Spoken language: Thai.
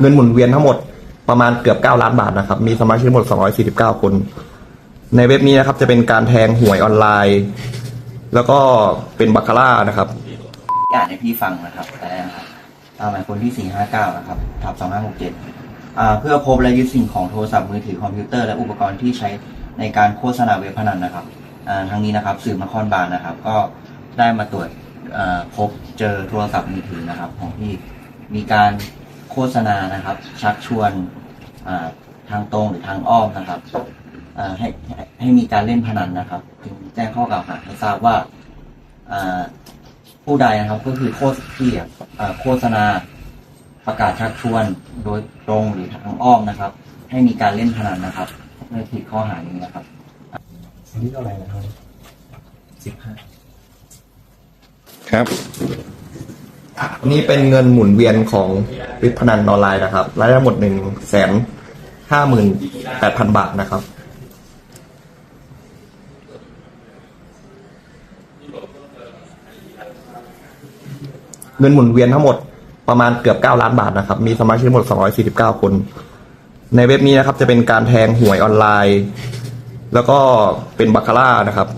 เงินหมุนเวียนทั้งหมดประมาณเกือบ 9 ล้านบาทนะครับ มีสมาชิกทั้งหมด 249 คน ในเว็บนี้นะครับจะเป็นการแทงหวยออนไลน์ แล้วก็เป็นบัคคาร่านะครับอ่านให้พี่ฟังนะครับแต่นะครับตามหมายคนที่ 459 นะครับทับ2567อ่าเพื่อพบและยึดสิ่งของโทรศัพท์มือถือคอมพิวเตอร์และอุปกรณ์ที่ใช้ในการโฆษณาเว็บพนันนะครับอ่าทั้งนี้นะครับสื่อนครบาลนะครับ ก็ได้มาตรวจอ่าพบเจอโทรศัพท์มือถือนะครับ ของที่มีการ ฆษณานะครับ ชักชวนอ่าทางตรงหรือทางอ้อมนะครับอ่าให้ให้ให้มีการเล่นพนันนะครับ จึงแจ้งข้อกล่าวหาให้ทราบว่าอ่าผู้ใดนะครับก็คือโฆษที่เอ่อโฆษณาประกาศชักชวนโดยตรงหรือทางอ้อมนะครับ ให้มีการเล่นพนันนะครับเมื่อผิดข้อหานี้นะครับอันนี้เท่าไหร่นะครับสิบห้าครับ นี่เป็นเงินหมุนเวียนของว็บพนันออนไลน์นะครับรายได้หมดหนึ่งแสนห้าหมื่นแปดพันบาทนะครับ เงินหมุนเวียนทั้งหมดประมาณเกือบ 9 ล้านบาทนะครับ มีสมาชิกทั้งหมด 249 คน ในเว็บนี้นะครับจะเป็นการแทงหวยออนไลน์ แล้วก็เป็นบัคคาร่านะครับ